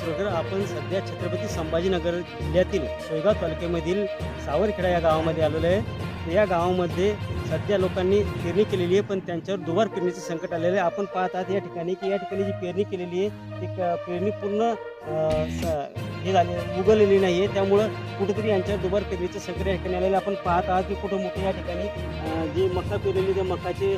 सुरकर आपण सध्या छत्रपती संभाजीनगर जिल्ह्यातील सोयगाव तालुक्यामधील सावरखेडा या गावामध्ये आलेलो आहे. या गावामध्ये सध्या लोकांनी पेरणी केलेली आहे पण त्यांच्यावर दुबार पेरणीचं संकट आलेलं आहे. आपण पाहत आहात या ठिकाणी की या ठिकाणी जी पेरणी केलेली आहे ती पेरणी पूर्ण स- हे झाले उगवलेली नाही आहे त्यामुळं कुठेतरी यांच्यावर दुबार पेरणीचं संकट या ठिकाणी आलेलं आहे. आपण पाहत आहात की कुठं मोठे या ठिकाणी जे मका पेरलेली त्या मकाचे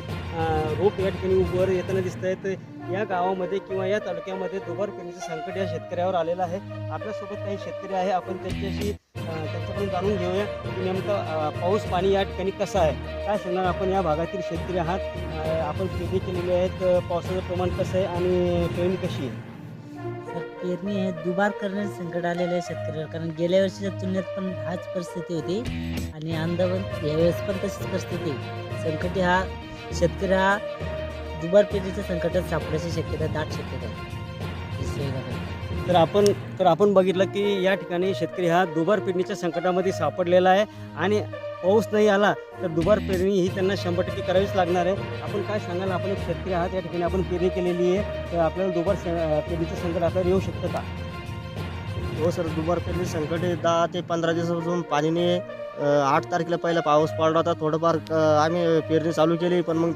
रोप या ठिकाणी उभं येताना दिसत आहेत या गावामध्ये किंवा या तालुक्यामध्ये दुबार पेरणीचं संकट या शेतकऱ्यावर आलेलं आहे. आपल्यासोबत काही शेतकरी आहे. आपण त्यांच्याशी त्यांच्याकडून जाणून घेऊया की नेमकं पाऊस पाणी या ठिकाणी कसं आहे. काय सांगणार आपण? या भागातील शेतकरी आहात. आपण पेरणी केलेली आहेत. पावसाचं प्रमाण कसं आहे आणि पेरणी कशी आहे? सर पेरणी हे दुबार करण्याचं संकट आलेलं आहे शेतकऱ्यावर. कारण गेल्या वर्षीच्या तुलनेत पण हाच परिस्थिती होती. आणि अंदावन यावेळेस पण तशीच परिस्थिती संकट हा शेतकरी हा दुबार पेरणीच्या संकटात सापडायची शक्यता दाट शक्यता आहे. तर आपण तर आपण बघितलं की या ठिकाणी शेतकरी हा दुबार पेरणीच्या संकटामध्ये सापडलेला आहे आणि पाऊस नाही आला तर दुबार पेरणी ही त्यांना शंभर टक्के करावीच लागणार आहे. आपण काय सांगाल? आपण एक शेतकरी आहात या ठिकाणी आपण पेरणी केलेली आहे. तर आपल्याला दुबार पेरणीचं संकट आपल्याला येऊ शकतं का? हो सर दुबार पेरणी संकट दहा ते पंधरा दिवसापासून पाणीने आठ तारखेला पहिला पाऊस पडला होता. थोडंफार आम्ही पेरणी चालू केली पण मग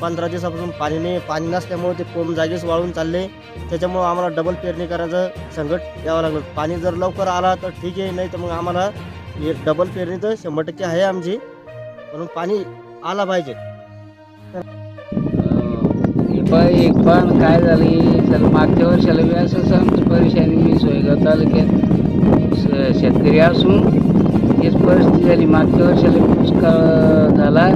पंधरा दिवसापासून पाणी नाही पाणी नसल्यामुळे ते कोंब जागेच वाळून चालले. त्याच्यामुळं आम्हाला डबल पेरणी करायचं संकट यावं लागलं. पाणी जर लवकर आला तर ठीक आहे नाही तर मग आम्हाला डबल पेरणी तर शंभर टक्के आहे आमची. म्हणून पाणी आला पाहिजे. एक पण काय झालं की मागच्या वर्षाला बी असंच आमची परेशानी मी सोयगाव तालुक्यात शेतकरी असून हेच परिस्थिती झाली. मागच्या वर्षाला दुष्काळ झाला.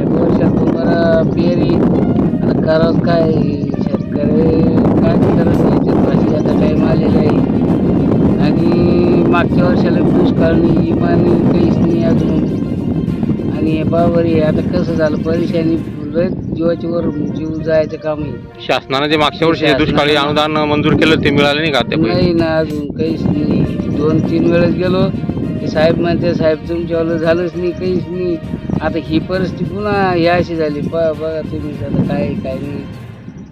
एक वर्षात तुम्हाला पेरी आता करावं काय? शेतकरी काय करत नाही? भाजीचा टाईम आलेला आहे. आणि मागच्या वर्षाला दुष्काळ नाही इमान काहीच नाही अजून. आणि हे बाबर हे आता कसं झालं? परेशानी जीवाची वर जीव जायचं काम आहे. शासनाने जे मागच्या वर्षी दुष्काळी अनुदान मंजूर केलं ते मिळाले नाही का ते नाही ना अजून काहीच नाही. दोन तीन वेळेस गेलो. ते साहेब म्हणते साहेब तुमच्यावालं झालंच नाही काहीच नाही आता ही परिस्थिती पुन्हा ही अशी झाली बघा बघा तुम्ही आता काय काय नाही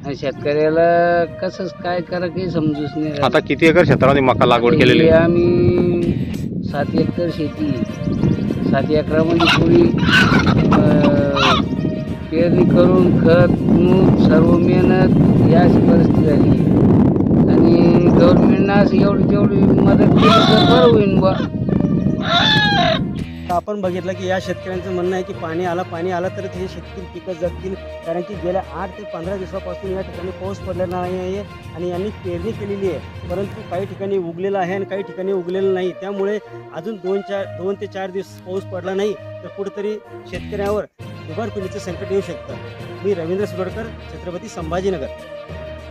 आणि शेतकऱ्याला कसंच काय करा काही समजूच नाही राहिलं. आता किती एकर क्षेत्रामध्ये मका लागवड केलेली हे आहे? आम्ही सात एकर शेती आहे. सात एकरामध्ये पुरी अं, पेरणी करून खत मूग सर्व मेहनत ही अशी परिस्थिती झाली आहे. आणि गव्हर्नमेंटनं असं एवढी तेवढी मदत केली तर बरं होईन बा आपण बघितलं की या शेतकऱ्यांचं म्हणणं आहे की पाणी आला पाणी आलं तर हे शेतकरी पिकं जगतील. कारण की गेल्या आठ ते पंधरा दिवसापासून या ठिकाणी पाऊस पडलेला नाही आहे आणि यांनी पेरणी केलेली आहे. परंतु काही ठिकाणी उगलेलं आहे आणि काही ठिकाणी उगलेलं नाही. त्यामुळे अजून दोन चार दोन ते चार दिवस पाऊस पडला नाही तर कुठेतरी शेतकऱ्यावर दुबार पिढीचं संकट येऊ शकतं. मी रवींद्र सुरडकर छत्रपती संभाजीनगर.